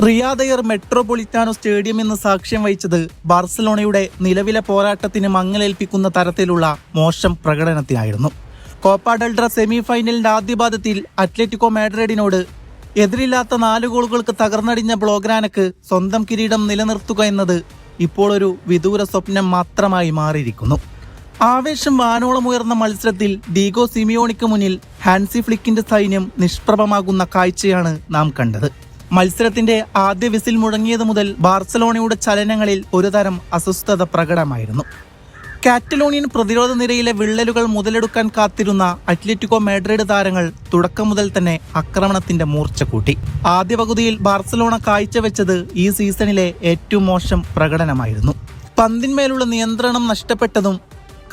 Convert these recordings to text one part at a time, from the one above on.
റിയാദയർ മെട്രോപൊളിറ്റാനോ stadium എന്ന് സാക്ഷ്യം വഹിച്ചത് ബാർസലോണയുടെ നിലവിലെ പോരാട്ടത്തിന് മങ്ങലേൽപ്പിക്കുന്ന തരത്തിലുള്ള മോശം പ്രകടനത്തിനായിരുന്നു. കോപ്പ ഡെൽട്ര സെമി ഫൈനലിന്റെ ആദ്യപാദത്തിൽ അത്ലറ്റിക്കോ മാഡ്രിഡിനോട് എതിരില്ലാത്ത നാല് ഗോളുകൾക്ക് തകർന്നടിഞ്ഞ ബ്ലോഗ്രാനക്ക് സ്വന്തം കിരീടം നിലനിർത്തുക എന്നത് ഇപ്പോൾ ഒരു വിദൂര സ്വപ്നം മാത്രമായി മാറിയിരിക്കുന്നു. ആവേശം വാനോളം ഉയർന്ന മത്സരത്തിൽ ഡീഗോ സിമിയോണിക്ക് മുന്നിൽ ഹാൻസി ഫ്ലിക്കിന്റെ സൈന്യം നിഷ്പ്രഭമാകുന്ന കാഴ്ചയാണ് നാം കണ്ടത്. മത്സരത്തിന്റെ ആദ്യ വിസിൽ മുഴങ്ങിയത് മുതൽ ബാർസലോണയുടെ ചലനങ്ങളിൽ ഒരുതരം അസ്വസ്ഥത പ്രകടമായിരുന്നു. കാറ്റലോണിയൻ പ്രതിരോധ നിരയിലെ വിള്ളലുകൾ മുതലെടുക്കാൻ കാത്തിരുന്ന അത്ലറ്റിക്കോ മാഡ്രിഡ് താരങ്ങൾ തുടക്കം മുതൽ തന്നെ ആക്രമണത്തിന്റെ മൂർച്ച കൂട്ടി. ആദ്യ പകുതിയിൽ ബാർസലോണ കാഴ്ചവെച്ചത് ഈ സീസണിലെ ഏറ്റവും മോശം പ്രകടനമായിരുന്നു. പന്തിന്മേലുള്ള നിയന്ത്രണം നഷ്ടപ്പെട്ടതും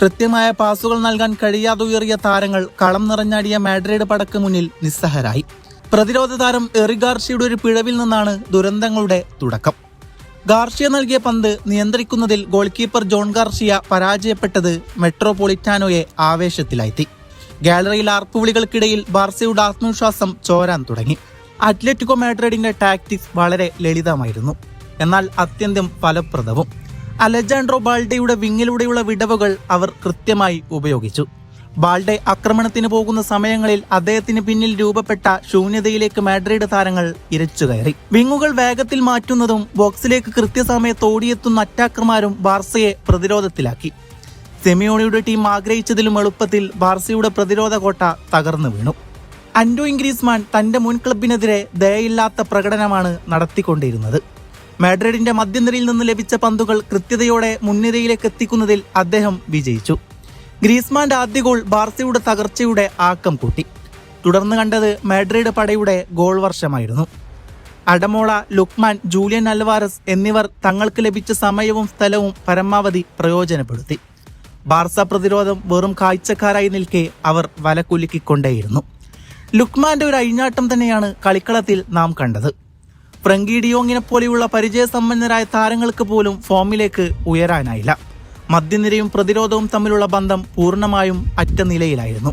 കൃത്യമായ പാസുകൾ നൽകാൻ കഴിയാതെ ഉയറിയ താരങ്ങൾ കളം നിറഞ്ഞാടിയ മാഡ്രിഡ് പടക്ക് മുന്നിൽ നിസ്സഹരായി. പ്രതിരോധ താരം എറി ഗാർഷിയുടെ ഒരു പിഴവിൽ നിന്നാണ് ദുരന്തങ്ങളുടെ തുടക്കം. ഗാർഷിയ നൽകിയ പന്ത് നിയന്ത്രിക്കുന്നതിൽ ഗോൾ കീപ്പർ ജോൺ ഗാർഷിയ പരാജയപ്പെട്ടത് മെട്രോപൊളിറ്റാനോയെ ആവേശത്തിലായി ഗാലറിയിൽ ആർപ്പുവിളികൾക്കിടയിൽ ബാർസയുടെ ആത്മവിശ്വാസം ചോരാൻ തുടങ്ങി. അത്ലറ്റിക്കോ മാഡ്രിഡിന്റെ ടാക്ടിക്സ് വളരെ ലളിതമായിരുന്നു. എന്നാൽ അത്യന്തം ഫലപ്രദവും. അലജാൻഡ്രോ ബാൾഡയുടെ വിങ്ങിലൂടെയുള്ള വിടവുകൾ അവർ കൃത്യമായി ഉപയോഗിച്ചു. ബാൾഡെ ആക്രമണത്തിന് പോകുന്ന സമയങ്ങളിൽ അദ്ദേഹത്തിന് പിന്നിൽ രൂപപ്പെട്ട ശൂന്യതയിലേക്ക് മാഡ്രിഡ് താരങ്ങൾ ഇരച്ചു കയറി. വിങ്ങുകൾ വേഗത്തിൽ മാറ്റുന്നതും ബോക്സിലേക്ക് കൃത്യസമയത്ത് ഓടിയെത്തുന്ന അറ്റാക്കർമാരും ബാർസയെ പ്രതിരോധത്തിലാക്കി. സെമിയോണിയുടെ ടീം ആഗ്രഹിച്ചതിലും എളുപ്പത്തിൽ ബാർസയുടെ പ്രതിരോധ കോട്ട തകർന്നു വീണു. അൻഡോ ഇംഗ്രീസ്മാൻ തന്റെ മുൻ ക്ലബിനെതിരെ ദയയില്ലാത്ത പ്രകടനമാണ് നടത്തിക്കൊണ്ടിരുന്നത്. മാഡ്രിഡിന്റെ മധ്യനിരയിൽ നിന്ന് ലഭിച്ച പന്തുകൾ കൃത്യതയോടെ മുൻനിരയിലേക്ക് എത്തിക്കുന്നതിൽ അദ്ദേഹം വിജയിച്ചു. ഗ്രീസ്മാന്റെ ആദ്യ ഗോൾ ബാർസയുടെ തകർച്ചയുടെ ആക്കം കൂട്ടി തുടർന്ന് കണ്ടത് മാഡ്രിഡ് പടയുടെ ഗോൾ വർഷമായിരുന്നു. അഡമോള ലുക്മാൻ ജൂലിയൻ അൽവാരസ് എന്നിവർ തങ്ങൾക്ക് ലഭിച്ച സമയവും സ്ഥലവും പരമാവധി പ്രയോജനപ്പെടുത്തി. ബാർസ പ്രതിരോധം വെറും കാഴ്ചക്കാരായി നിൽക്കെ അവർ വലക്കുലുക്കിക്കൊണ്ടേയിരുന്നു ലുക്മാന്റെ ഒരു അഴിഞ്ഞാട്ടം തന്നെയാണ് കളിക്കളത്തിൽ നാം കണ്ടത്. ഫ്രങ്കി ഡിയോങ്ങിനെ പോലെയുള്ള പരിചയസമ്പന്നരായ താരങ്ങൾക്ക് പോലും ഫോമിലേക്ക് ഉയരാനായില്ല. മധ്യനിരയും പ്രതിരോധവും തമ്മിലുള്ള ബന്ധം പൂർണമായും അറ്റ നിലയിലായിരുന്നു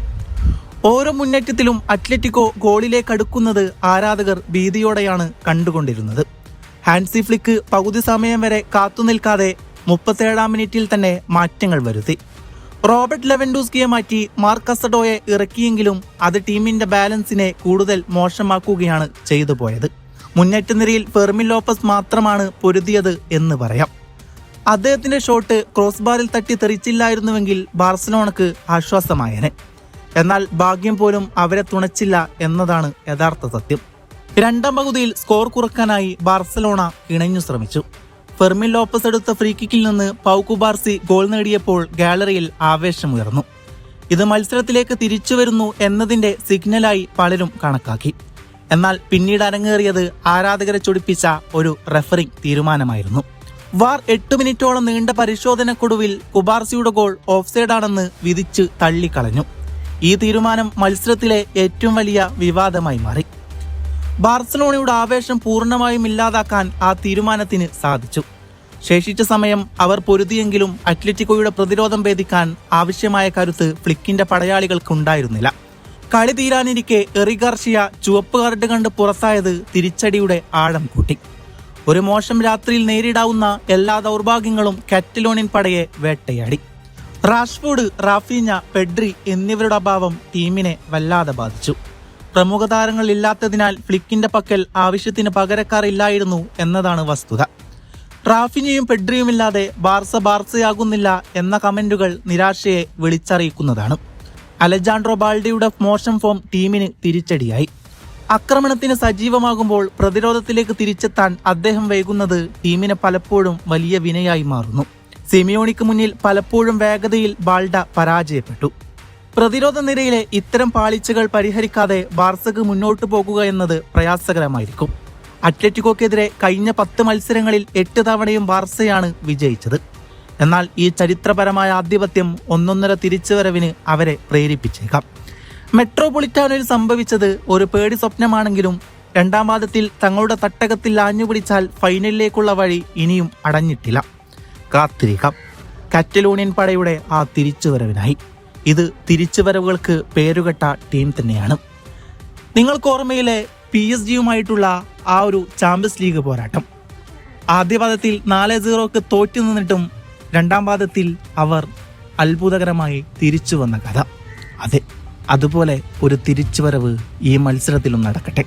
ഓരോ മുന്നേറ്റത്തിലും അത്ലറ്റിക്കോ ഗോളിലേക്ക് അടുക്കുന്നത് ആരാധകർ ഭീതിയോടെയാണ് കണ്ടുകൊണ്ടിരുന്നത്. ഹാൻസി ഫ്ലിക്ക് പകുതി സമയം വരെ കാത്തുനിൽക്കാതെ മുപ്പത്തേഴാം മിനിറ്റിൽ തന്നെ മാറ്റങ്ങൾ വരുത്തി. റോബർട്ട് ലെവൻഡൂസ്കിയെ മാറ്റി മാർക്കസഡോയെ ഇറക്കിയെങ്കിലും അത് ടീമിന്റെ ബാലൻസിനെ കൂടുതൽ മോശമാക്കുകയാണ് ചെയ്തു പോയത് മുന്നേറ്റ നിരയിൽ ഫെർമിൻ ലോപ്പസ് മാത്രമാണ് പൊരുതിയത് എന്ന് പറയാം. അദ്ദേഹത്തിന്റെ ഷോട്ട് ക്രോസ് ബാറിൽ തട്ടി തെറിച്ചില്ലായിരുന്നുവെങ്കിൽ ബാർസലോണക്ക് ആശ്വാസമായേനെ. എന്നാൽ ഭാഗ്യം പോലും അവരെ തുണച്ചില്ല എന്നതാണ് യഥാർത്ഥ സത്യം. രണ്ടാം പകുതിയിൽ സ്കോർ കുറക്കാനായി ബാർസലോണ ഇണഞ്ഞു ശ്രമിച്ചു. ഫെർമിൻ ലോപ്പസ് എടുത്ത ഫ്രീ കിക്കിൽ നിന്ന് പൗക്കു ബാർസി ഗോൾ നേടിയപ്പോൾ ഗാലറിയിൽ ആവേശമുയർന്നു. ഇത് മത്സരത്തിലേക്ക് തിരിച്ചു വരുന്നു എന്നതിന്റെ സിഗ്നലായി പലരും കണക്കാക്കി. എന്നാൽ പിന്നീട് അരങ്ങേറിയത് ആരാധകരെ ചൊടിപ്പിച്ച ഒരു റെഫറിംഗ് തീരുമാനമായിരുന്നു. വാർ എട്ട് മിനിറ്റോളം നീണ്ട പരിശോധനക്കൊടുവിൽ കുബാർസിയുടെ ഗോൾ ഓഫ്സൈഡാണെന്ന് വിധിച്ച് തള്ളിക്കളഞ്ഞു. ഈ തീരുമാനം മത്സരത്തിലെ ഏറ്റവും വലിയ വിവാദമായി മാറി. ബാർസലോണയുടെ ആവേശം പൂർണമായും ഇല്ലാതാക്കാൻ ആ തീരുമാനത്തിന് സാധിച്ചു. ശേഷിച്ച സമയം അവർ പൊരുതിയെങ്കിലും അത്ലറ്റിക്കോയുടെ പ്രതിരോധം ഭേദിക്കാൻ ആവശ്യമായ കരുത്ത് ഫ്ലിക്കിന്റെ പടയാളികൾക്കുണ്ടായിരുന്നില്ല. കളി തീരാനിരിക്കെ എറിഗാർഷിയ ചുവപ്പ് കാർഡ് കണ്ട് പുറത്തായത് തിരിച്ചടിയുടെ ആഴം കൂട്ടി. ഒരു മോശം രാത്രിയിൽ നേരിടാവുന്ന എല്ലാ ദൗർഭാഗ്യങ്ങളും കാറ്റലോണിയൻ പടയെ വേട്ടയാടി. റാഷ്ഫോർഡ് റാഫീഞ്ഞ പെഡ്രി എന്നിവരുടെ അഭാവം ടീമിനെ വല്ലാതെ ബാധിച്ചു. പ്രമുഖ താരങ്ങൾ ഇല്ലാത്തതിനാൽ ഫ്ലിക്കിന്റെ പക്കൽ ആവശ്യത്തിന് പകരക്കാർ ഇല്ലായിരുന്നു എന്നതാണ് വസ്തുത. റാഫിനെയും പെഡ്രിയുമില്ലാതെ ബാർസ ബാർസയാകുന്നില്ല എന്ന കമന്റുകൾ നിരാശയെ വിളിച്ചറിയിക്കുന്നതാണ്. അലജാൻഡ്രോ ബാൾഡിയുടെ മോശം ഫോം ടീമിന് തിരിച്ചടിയായി. ആക്രമണത്തിന് സജീവമാകുമ്പോൾ പ്രതിരോധത്തിലേക്ക് തിരിച്ചെത്താൻ അദ്ദേഹം വൈകുന്നത് ടീമിനെ പലപ്പോഴും വലിയ വിനയായി മാറുന്നു. സിമിയോണിക്ക് മുന്നിൽ പലപ്പോഴും വേഗതയിൽ ബാൾഡ പരാജയപ്പെട്ടു. പ്രതിരോധ നിരയിലെ ഇത്തരം പാളിച്ചകൾ പരിഹരിക്കാതെ ബാർസക്ക് മുന്നോട്ടു പോകുക എന്നത് പ്രയാസകരമായിരിക്കും. അത്ലറ്റിക്കോക്കെതിരെ കഴിഞ്ഞ പത്ത് മത്സരങ്ങളിൽ എട്ട് തവണയും ബാർസയാണ് വിജയിച്ചത്. എന്നാൽ ഈ ചരിത്രപരമായ ആധിപത്യം ഒന്നൊന്നര തിരിച്ചുവരവിന് അവരെ പ്രേരിപ്പിച്ചേക്കാം. മെട്രോപൊളിറ്റാനോയിൽ സംഭവിച്ചത് ഒരു പേടി സ്വപ്നമാണെങ്കിലും രണ്ടാം പാദത്തിൽ തങ്ങളുടെ തട്ടകത്തിൽ ആഞ്ഞുപിടിച്ചാൽ ഫൈനലിലേക്കുള്ള വഴി ഇനിയും അടഞ്ഞിട്ടില്ല. കാത്തിരിക്കാം. കാറ്റലോണിയൻ പടയുടെ ആ തിരിച്ചുവരവിനായി. ഇത് തിരിച്ചുവരവുകൾക്ക് പേരുകെട്ട ടീം തന്നെയാണ്. നിങ്ങൾക്ക് ഓർമ്മയിലെ പി എസ് ജിയുമായിട്ടുള്ള ആ ഒരു ചാമ്പ്യൻസ് ലീഗ് പോരാട്ടം. ആദ്യ പാദത്തിൽ നാല് സീറോക്ക് തോറ്റു നിന്നിട്ടും രണ്ടാം പാദത്തിൽ അവർ അത്ഭുതകരമായി തിരിച്ചു വന്ന കഥ. അതെ അതുപോലെ ഒരു തിരിച്ചുവരവ് ഈ മത്സരത്തിലും നടക്കട്ടെ.